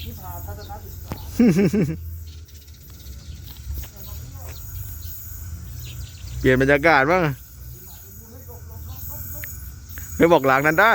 ที่พาทัศนศึกษาเปลี่ยนบรรยากาศบ้างไม่บอกหลังนั้นได้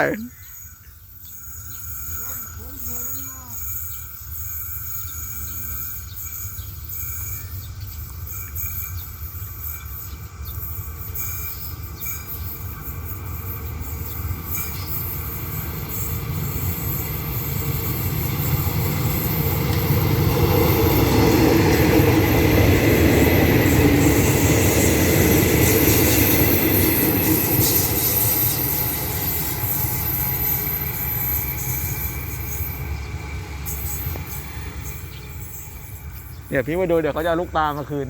เนี่ยพี่มาดูเดี๋ยวเขาจะเอาลูกตามาคืน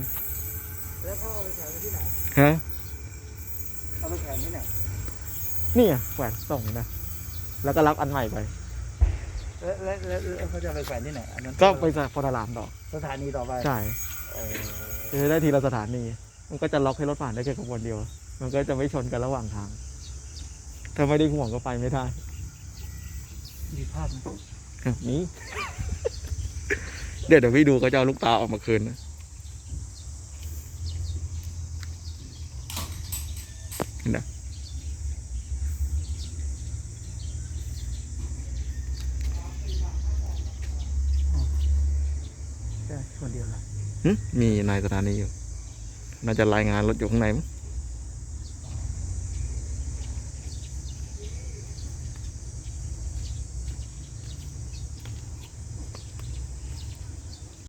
แล้วพ่อเอาไปแขวนไว้ที่ไหน ฮะ เอาไปแขวนที่ไหน นี่อะแขวนส่งนะ แล้วก็รับอันใหม่ไป แล้วแล้วแล้วแล้วเขาจะเอาไปแขวนที่ไหน อันนั้นก็ไปจากพอตลามต่อ สถานีต่อไปใช่เออจะได้ทีละสถานี มันก็จะล็อกให้รถผ่านได้แค่ขบวนเดียว มันก็จะไม่ชนกันระหว่างทาง ถ้าไม่ได้ห่วงก็ไปไม่ได้ มีภาพไหม ครับนี่เดี๋ยวเดี๋ยวพี่ดูเขาจะเอาลูกตาออกมาคืนนะเห็นไหมใช่คนเดียวเหรอหึมีนายสถานีอยู่ น่าจะรายงานรถอยู่ข้างในมั้ง